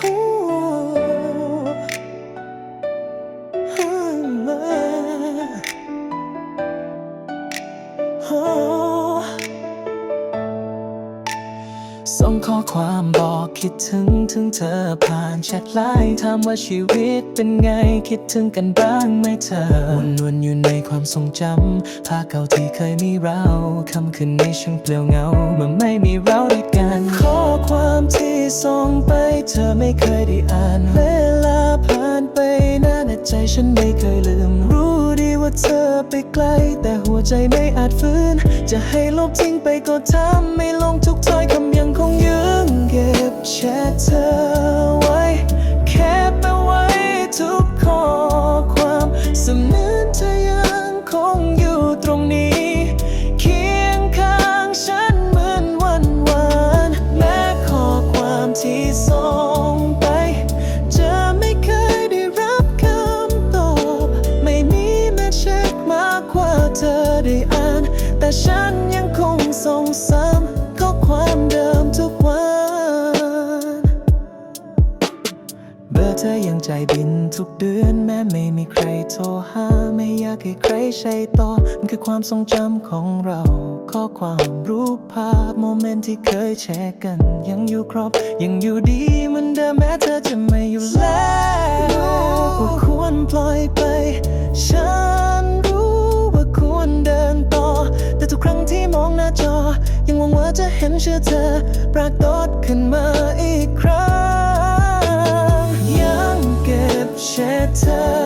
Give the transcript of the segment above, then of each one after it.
ส่งข้อความบอกคิดถึงถึงเธอผ่านแชทไลน์ถามว่าชีวิตเป็นไงคิดถึงกันบ้างไหมเธอวนวนอยู่ในความทรงจำภาพเก่าที่เคยมีเราคำคืนในช่างเปลี่ยวเหงาเมื่อไม่มีเราด้วยกัน ข้อความที่ ส่งไป เธอไม่เคยได้อ่าน เวลาผ่านไปนานใจฉันไม่เคยลืม รู้ดีว่าเธอไปไกล แต่หัวใจไม่อาจฟื้น จะให้ลบทิ้งไปก็ทำไม่ลง ที่ส่งไป จะไม่เคยได้รับคำตอบ ไม่มีแม้เช็คมากกว่าเธอได้อ่าน แต่ฉันยังคงส่งซ้ำข้อความเดิมทุกวัน เบอร์เธอยังใจบินทุกเดือนแม้ไม่มีใครโทรหา ไม่อยากให้ใครใช้ต่อ มันคือความทรงจำของเรา ข้อความรูปภาพโมเมนต์ที่เคยแชร์กัน ยังอยู่ครบ ยังอยู่ดีเหมือนเดิมแม้เธอจะไม่อยู่แล้วว่าควรปล่อยไป ฉันรู้ว่าควรเดินต่อ แต่ทุกครั้งที่มองหน้าจอ ยังหวังว่าจะเห็นชื่อเธอ ปรากฏขึ้นมาอีกครั้ง ยังเก็บแชทเธอ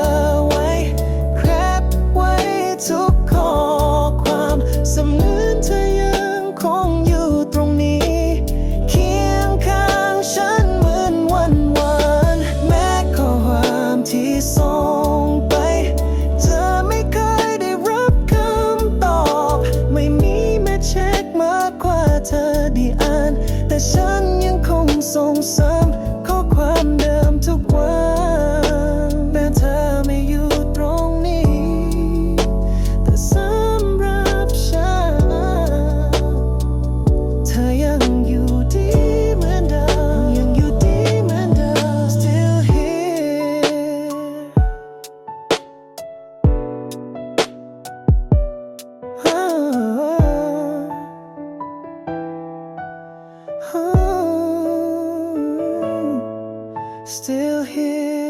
เธอได้อ่าน แต่ฉันยังคงส่งซ้ำข้อความ still here.